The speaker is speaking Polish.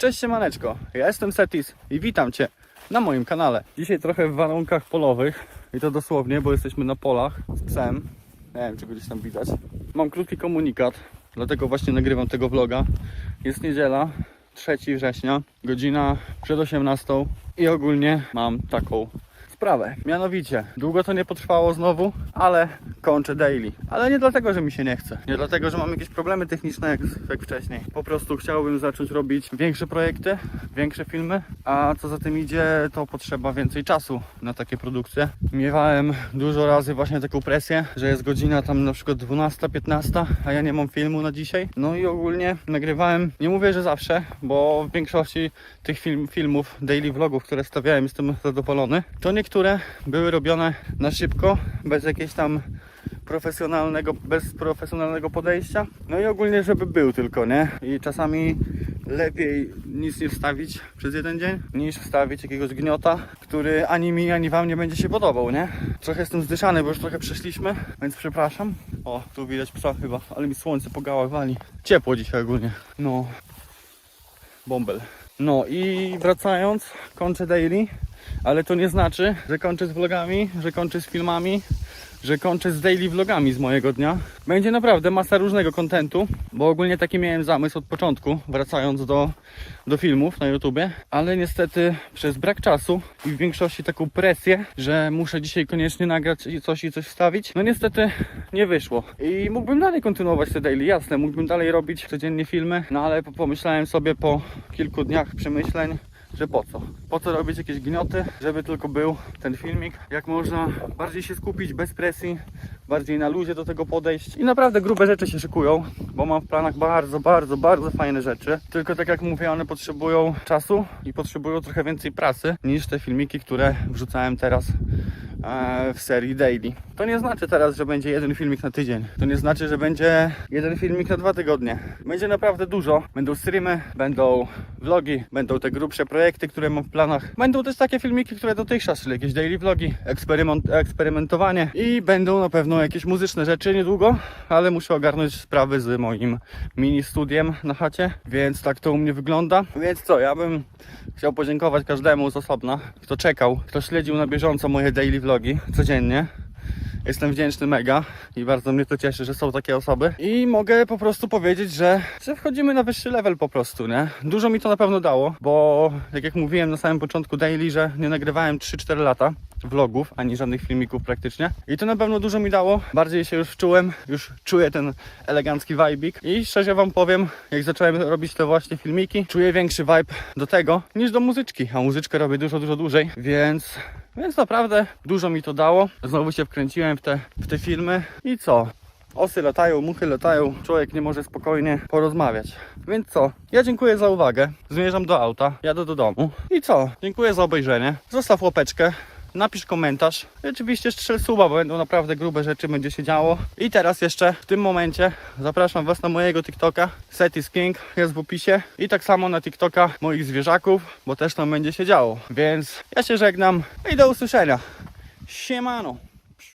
Cześć siemaneczko, ja jestem Setis i witam Cię na moim kanale. Dzisiaj trochę w warunkach polowych i to dosłownie, bo jesteśmy na polach z psem. Nie wiem, czy gdzieś tam widać. Mam krótki komunikat, dlatego właśnie nagrywam tego vloga. Jest niedziela, 3 września, godzina przed 18 i ogólnie mam taką sprawę. Mianowicie, długo to nie potrwało znowu, ale kończę daily. Ale nie dlatego, że mi się nie chce. Nie dlatego, że mam jakieś problemy techniczne jak, jak wcześniej. Po prostu chciałbym zacząć robić większe projekty, większe filmy, a co za tym idzie, to potrzeba więcej czasu na takie produkcje. Miewałem dużo razy właśnie taką presję, że jest godzina tam na przykład 12-15, a ja nie mam filmu na dzisiaj. No i ogólnie nagrywałem, nie mówię, że zawsze, bo w większości tych film, filmów, daily vlogów, które stawiałem, jestem zadowolony. To niektóre były robione na szybko, bez jakiejś tam profesjonalnego, bez profesjonalnego podejścia. No i ogólnie, żeby był tylko, nie? I czasami lepiej nic nie wstawić przez jeden dzień, niż wstawić jakiegoś gniota, który ani mi, ani wam nie będzie się podobał, nie? Trochę jestem zdyszany, bo już trochę przeszliśmy, więc przepraszam. O, tu widać psa chyba, ale mi słońce po gałach wali. Ciepło dzisiaj ogólnie. No, bąbel. No i wracając, kończę daily, ale to nie znaczy, że kończę z vlogami, że kończę z filmami, że kończę z daily vlogami z mojego dnia. Będzie naprawdę masa różnego kontentu, bo ogólnie taki miałem zamysł od początku, wracając do, do filmów na YouTubie, ale niestety przez brak czasu i w większości taką presję, że muszę dzisiaj koniecznie nagrać i coś i coś wstawić, no niestety nie wyszło. I mógłbym dalej kontynuować te daily, jasne, mógłbym dalej robić codziennie filmy, no ale pomyślałem sobie po kilku dniach przemyśleń, że po co? Po co robić jakieś gnioty, żeby tylko był ten filmik? Jak można bardziej się skupić bez presji, bardziej na luzie do tego podejść. I naprawdę grube rzeczy się szykują, bo mam w planach bardzo, bardzo, bardzo fajne rzeczy. Tylko tak jak mówię, one potrzebują czasu i potrzebują trochę więcej pracy niż te filmiki, które wrzucałem teraz w serii daily. To nie znaczy teraz, że będzie jeden filmik na tydzień. To nie znaczy, że będzie jeden filmik na dwa tygodnie. Będzie naprawdę dużo. Będą streamy, będą vlogi, będą te grubsze projekty, które mam w planach. Będą też takie filmiki, które dotychczas, czyli jakieś daily vlogi, eksperyment, eksperymentowanie i będą na pewno jakieś muzyczne rzeczy niedługo, ale muszę ogarnąć sprawy z moim mini studiem na chacie, więc tak to u mnie wygląda. Więc co, ja bym chciał podziękować każdemu z osobna, kto czekał, kto śledził na bieżąco moje daily vlogi codziennie. Jestem wdzięczny mega i bardzo mnie to cieszy, że są takie osoby. I mogę po prostu powiedzieć, że, że wchodzimy na wyższy level po prostu, nie? Dużo mi to na pewno dało, bo jak mówiłem na samym początku daily, że nie nagrywałem 3-4 lata vlogów, ani żadnych filmików praktycznie. I to na pewno dużo mi dało. Bardziej się już wczułem, już czuję ten elegancki vibik. I szczerze wam powiem, jak zacząłem robić te właśnie filmiki, czuję większy vibe do tego niż do muzyczki. A muzyczkę robię dużo, dużo dłużej, więc więc naprawdę dużo mi to dało. Znowu się wkręciłem w te, w te filmy. I co? Osy latają, muchy latają, człowiek nie może spokojnie porozmawiać. Więc co? Ja dziękuję za uwagę. Zmierzam do auta, jadę do domu. I co? Dziękuję za obejrzenie. Zostaw łapeczkę. Napisz komentarz. Oczywiście strzel suba, bo będą naprawdę grube rzeczy, będzie się działo. I teraz jeszcze w tym momencie zapraszam Was na mojego TikToka. Set is King jest w opisie. I tak samo na TikToka moich zwierzaków, bo też tam będzie się działo. Więc ja się żegnam i do usłyszenia. Siemano.